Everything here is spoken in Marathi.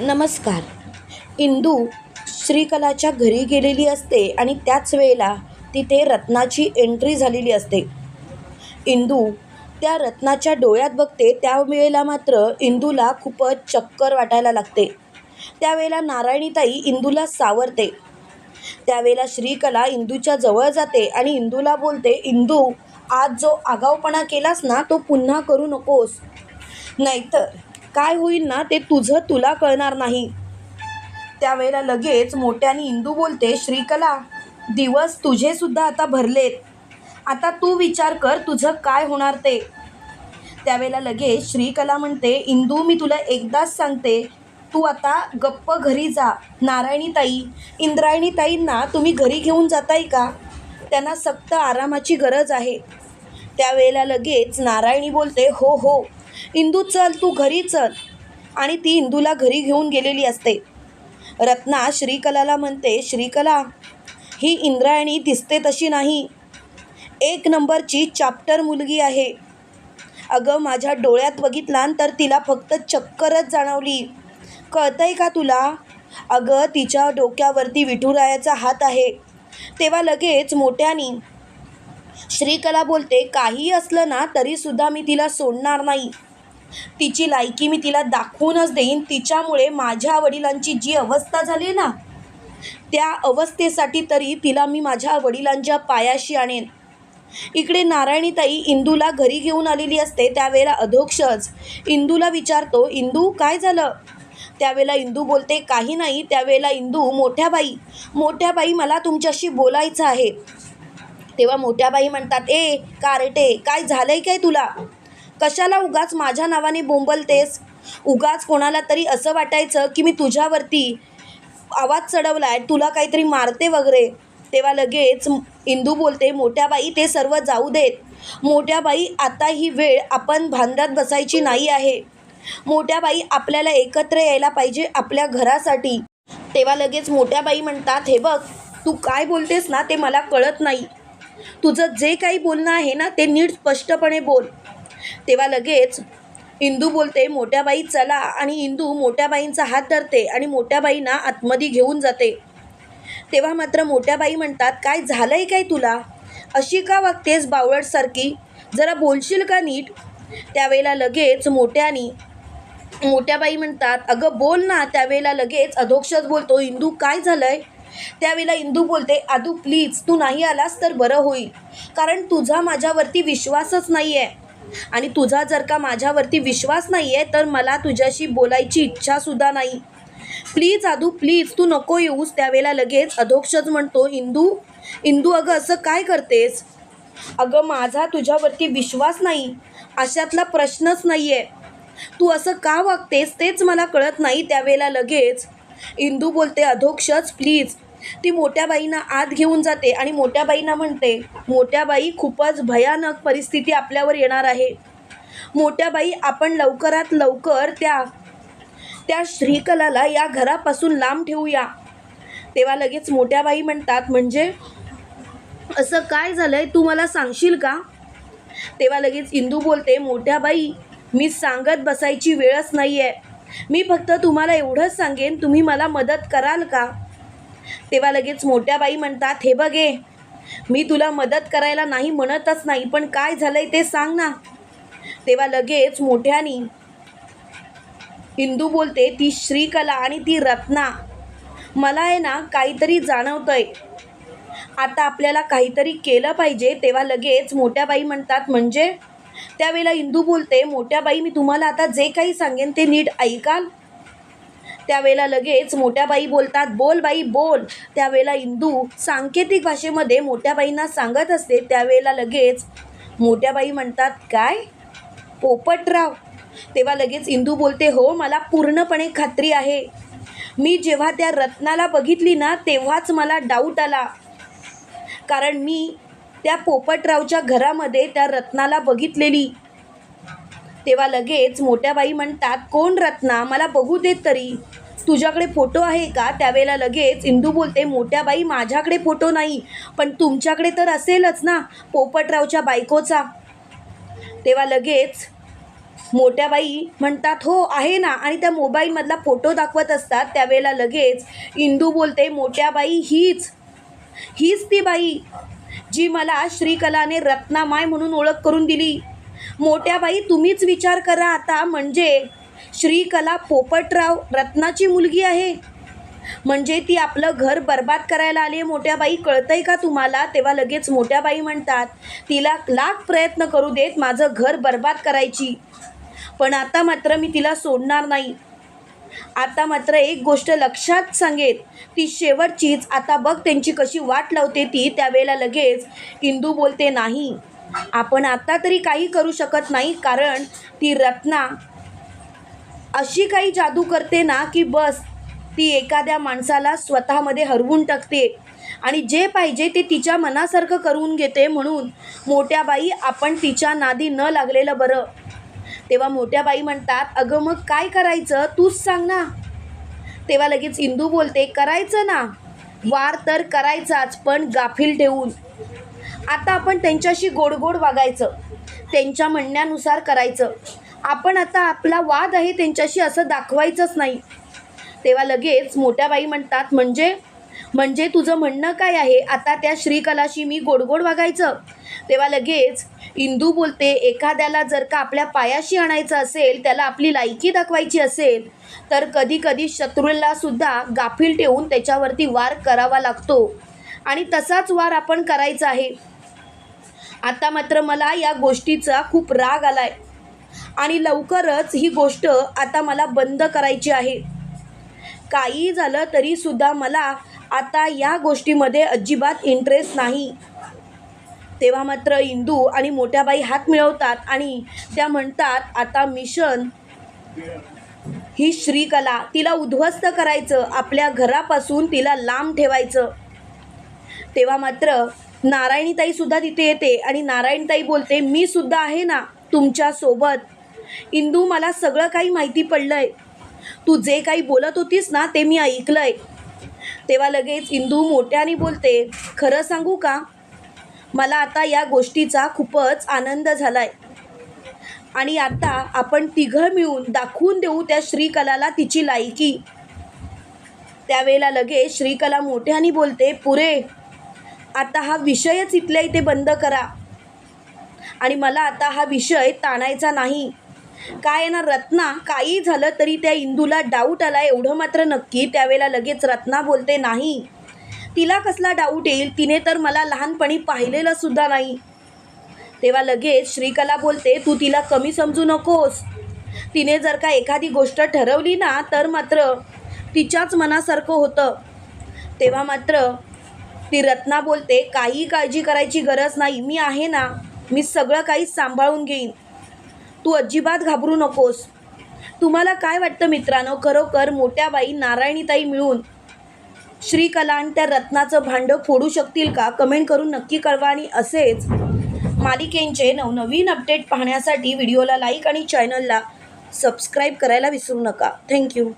नमस्कार. इंदू श्रीकलाच्या घरी गेलेली असते आणि त्याच वेळेला तिथे रत्नाची एंट्री झालेली असते. इंदू त्या रत्नाच्या डोळ्यात बघते त्यावेळेला मात्र इंदूला खूपच चक्कर वाटायला लागते. त्यावेळेला नारायणीताई इंदूला सावरते. त्यावेळेला श्रीकला इंदूच्या जवळ जाते आणि इंदूला बोलते इंदू आज जो आगाऊपणा केलास ना तो पुन्हा करू नकोस. नाहीतर काय होईल ना ते तुझं तुला कळणार नाही. त्यावेळेला लगेच मोठ्याने इंदू बोलते श्रीकला दिवस तुझे सुद्धा आता भरलेत. आता तू विचार कर तुझं काय होणार ते. त्यावेळेला लगेच श्रीकला म्हणते इंदू मी तुला एकदाच सांगते तू आता गप्प घरी जा नारायणीताई इंद्रायणीताईंना तुम्ही घरी घेऊन जाताय का? त्यांना सक्त आरामाची गरज आहे. त्यावेळेला लगेच नारायणी बोलते हो हो इंदू चल तू घरी चल. आणि ती इंदूला घरी घेऊन गेलेली असते. रत्ना श्रीकलाला म्हणते श्रीकला ही इंद्रायणी दिसते तशी नाही. एक नंबरची चाप्टर मुलगी आहे. अगं माझ्या डोळ्यात बघितला तर तिला फक्त चक्करच जाणवली. कळतंय का तुला? अगं तिच्या डोक्यावरती विठुरायाचा हात आहे. तेव्हा लगेच मोठ्यानी श्रीकला बोलते काही असलं ना तरीसुद्धा मी तिला सोडणार नाही. तिची लायकी मी तिला दाखवूनच देईन. तिच्यामुळे माझ्या वडिलांची जी अवस्था झाली ना त्या अवस्थेसाठी तरी तिला मी माझ्या वडिलांच्या पायाशी आणेन. इकडे नारायणीताई इंदूला घरी घेऊन आलेली असते त्यावेळेला अधोक्षच. इंदूला विचारतो इंदू काय झालं? त्यावेळेला इंदू बोलते काही नाही त्यावेळेला इंदू मोठ्या बाई मोठ्या बाई मला तुमच्याशी बोलायचं आहे. तेव्हा मोठ्या बाई म्हणतात ए कारटे काय झालंय काय तुला? कशाला उगाच माझ्या नावाने बोंबलतेस? उगाच कोणाला तरी असं वाटायचं की मी तुझ्यावरती आवाज चढवला आहे तुला काहीतरी मारते वगैरे. तेव्हा लगेच इंदू बोलते मोठ्या बाई ते सर्व जाऊ देत. मोठ्या बाई आता ही वेळ आपण भांड्यात बसायची नाही आहे. मोठ्या बाई आपल्याला एकत्र यायला पाहिजे आपल्या घरासाठी. तेव्हा लगेच मोठ्या बाई म्हणतात हे बघ तू काय बोलतेस ना ते मला कळत नाही. तुझं जे काही बोलणं आहे ना ते नीट स्पष्टपणे बोल. तेव्हा लगेच इंदू बोलते मोठ्या बाई चला. आणि इंदू मोठ्या बाईंचा हात धरते आणि मोठ्या बाईंना आतमध्ये घेऊन जाते. तेव्हा मात्र मोठ्या बाई म्हणतात काय झालंय काय तुला? अशी का वागतेस बावळटसारखी जरा बोलशील का नीट? त्यावेळेला लगेच मोठ्यानी मोठ्याबाई म्हणतात अगं बोल ना. त्यावेळेला लगेच अधोक्षच बोलतो इंदू काय झालंय? त्यावेळेला इंदू बोलते आदू प्लीज तू नाही आलास तर बरं होईल. कारण तुझा माझ्यावरती विश्वासच नाही आहे आणि तुझा जर का माझ्यावरती विश्वास नाही आहे तर मला तुझ्याशी बोलायची इच्छासुद्धा नाही. प्लीज आदू प्लीज तू नको येऊस त्यावेळेला लगेच. अधोक्षच म्हणतो इंदू इंदू अगं असं काय करतेस? अगं माझा तुझ्यावरती विश्वास नाही. अशातला प्रश्नच नाही आहे तू असं का वागतेस तेच मला कळत नाही त्यावेळेला लगेच. इंदू बोलते अधोक्षच प्लीज ती मोठ्या बाईंना आत घेऊन जाते आणि मोठ्या बाईंना म्हणते मोठ्या बाई खूपच भयानक परिस्थिती आपल्यावर येणार आहे. मोठ्या बाई आपण लवकरात लवकर त्या त्या श्रीकलाला या घरापासून लांब ठेवूया. तेव्हा लगेच मोठ्या बाई म्हणतात म्हणजे असं काय झालंय? तू मला सांगशील का? तेव्हा लगेच इंदू बोलते मोठ्या बाई मी सांगत बसायची वेळच नाही आहे मी फक्त तुम्हाला एवढंच सांगेन तुम्ही मला मदत कराल का? तेव्हा लगेच मोठ्या बाई म्हणतात हे बघे मी तुला मदत करायला नाही म्हणतच नाही पण काय झालंय ते सांग ना. तेव्हा लगेच मोठ्यानी इंदू बोलते ती श्रीकला आणि ती रत्ना मला आहे ना काहीतरी जाणवतंय. आता आपल्याला काहीतरी केलं पाहिजे. तेव्हा लगेच मोठ्या बाई म्हणतात म्हणजे? त्यावेळेला इंदू बोलते मोठ्या बाई मी तुम्हाला आता जे काही सांगेन ते नीट ऐकाल. त्यावेळेला लगेच मोठ्याबाई बोलतात बोल बाई बोल. त्यावेळेला इंदू सांकेतिक भाषेमध्ये मोठ्याबाईंना सांगत असते. त्यावेळेला लगेच मोठ्याबाई म्हणतात काय? पोपटराव. तेव्हा लगेच इंदू बोलते हो मला पूर्णपणे खात्री आहे. मी जेव्हा त्या रत्नाला बघितली ना तेव्हाच मला डाऊट आला. कारण मी त्या पोपटरावच्या घरामध्ये त्या रत्नाला बघितलेली. तेव्हा लगेच मोठ्या बाई म्हणतात कोण रत्ना मला बघू देत तरी? तुझ्याकडे फोटो आहे का? त्यावेळेला लगेच इंदू बोलते मोठ्या बाई माझ्याकडे फोटो नाही पण तुमच्याकडे तर असेलच ना पोपटरावच्या बायकोचा. तेव्हा लगेच मोठ्या बाई म्हणतात हो आहे ना. आणि त्या मोबाईलमधला फोटो दाखवत असतात. त्यावेळेला लगेच इंदू बोलते मोठ्या बाई हीच हीच ती बाई जी मला श्रीकलाने रत्नामाय म्हणून ओळख करून दिली. मोठ्या बाई तुम्हीच विचार करा आता. म्हणजे श्रीकला पोपटराव रत्नाची मुलगी आहे. म्हणजे ती आपलं घर बर्बाद करायला आली आहे. मोठ्या बाई कळतंय का तुम्हाला? तेव्हा लगेच मोठ्या बाई म्हणतात तिला लाख प्रयत्न करू देत माझं घर बर्बाद करायची. पण आता मात्र मी तिला सोडणार नाही. आता मात्र एक गोष्ट लक्षात सांगेत. ती शेवटचीच. आता बघ त्यांची कशी वाट लावते ती. त्यावेळेला लगेच इंदू बोलते नाही. आपण आता तरी काही करू शकत नाही कारण ती रत्ना अशी काही जादू करते ना की बस ती एखाद्या माणसाला स्वतःमध्ये हरवून टाकते. आणि जे पाहिजे ते तिच्या मनासारखं करून घेते म्हणून मोठ्या बाई आपण तिच्या नादी न लागलेलं बरं. तेव्हा मोठ्या बाई म्हणतात अगं मग काय करायचं? तूच सांग ना. तेव्हा लगेच इंदू बोलते करायचं ना. वार तर करायचाच पण गाफील ठेवून आता आपण त्यांच्याशी गोड गोड वागायचं. त्यांच्या म्हणण्यानुसार करायचं. आपण आता आपला वाद आहे त्यांच्याशी असं दाखवायचंच नाही. तेव्हा लगेच मोठ्या बाई म्हणतात म्हणजे? म्हणजे तुझं म्हणणं काय आहे? आता त्या श्रीकलाशी मी गोड गोड वागायचं. तेव्हा लगेच इंदू बोलते एखाद्याला जर का आपल्या पायाशी आणायचं असेल त्याला आपली लायकी दाखवायची असेल तर कधी कधी शत्रूला गाफील ठेवून त्याच्यावरती वार करावा लागतो. आणि तसाच वार आपण करायचा आहे. आता मात्र मला या गोष्टीचा खूप राग आलाय. आणि लवकरच ही गोष्ट आता मला बंद करायची आहे. काही झालं तरी सुद्धा मला आता या गोष्टीमध्ये अजिबात इंटरेस्ट नाही. तेव्हा मात्र इंदू आणि मोठ्या बाई हात मिळवतात आणि त्या म्हणतात आता मिशन ही श्रीकला तिला उद्ध्वस्त करायचं आपल्या घरापासून तिला लांब ठेवायचं. तेव्हा मात्र नारायणीताई सुद्धा तिथे येते आणि नारायणताई बोलते मी सुद्धा आहे ना तुमच्यासोबत. इंदू मला सगळं काही माहिती पडलंय. तू जे काही बोलत होतीस ना ते मी ऐकलंय. तेव्हा लगेच इंदू मोठ्याने बोलते खरं सांगू का? मला आता या गोष्टीचा खूपच आनंद झालाय. आणि आता आपण तिघं मिळून दाखवून देऊ त्या श्रीकलाला तिची लायकी. त्यावेळेला लगेच श्रीकला मोठ्याने बोलते पुरे आता हा विषयच इथल्या इथे बंद करा. आणि मला आता हा विषय ताणायचा नाही. काय आहे ना रत्ना काही झालं तरी त्या इंदूला डाऊट आला एवढं मात्र नक्की त्यावेळेला लगेच रत्ना बोलते नाही. तिला कसला डाऊट येईल? तिने तर मला लहानपणी पाहिलेलं सुद्धा नाही. तेव्हा लगेच श्रीकला बोलते तू तिला कमी समजू नकोस. तिने जर का एखादी गोष्ट ठरवली ना तर मात्र तिच्याच मनासारखं होतं. तेव्हा मात्र ती रत्ना बोलते काही काळजी करायची गरज नाही मी आहे ना मी सगळं काही सांभाळून घेईन. तू अजिबात घाबरू नकोस. तुम्हाला काय वाटतं मित्रांनो? खरोखर मोठ्या बाई नारायणीताई मिळून श्रीकला आणि त्या रत्नाचं भांडं फोडू शकतील का? कमेंट करून नक्की कळवा आणि असेच मालिकेंचे नवनवीन अपडेट पाहण्यासाठी व्हिडिओला लाईक आणि चॅनलला सबस्क्राईब करायला विसरू नका. थँक्यू.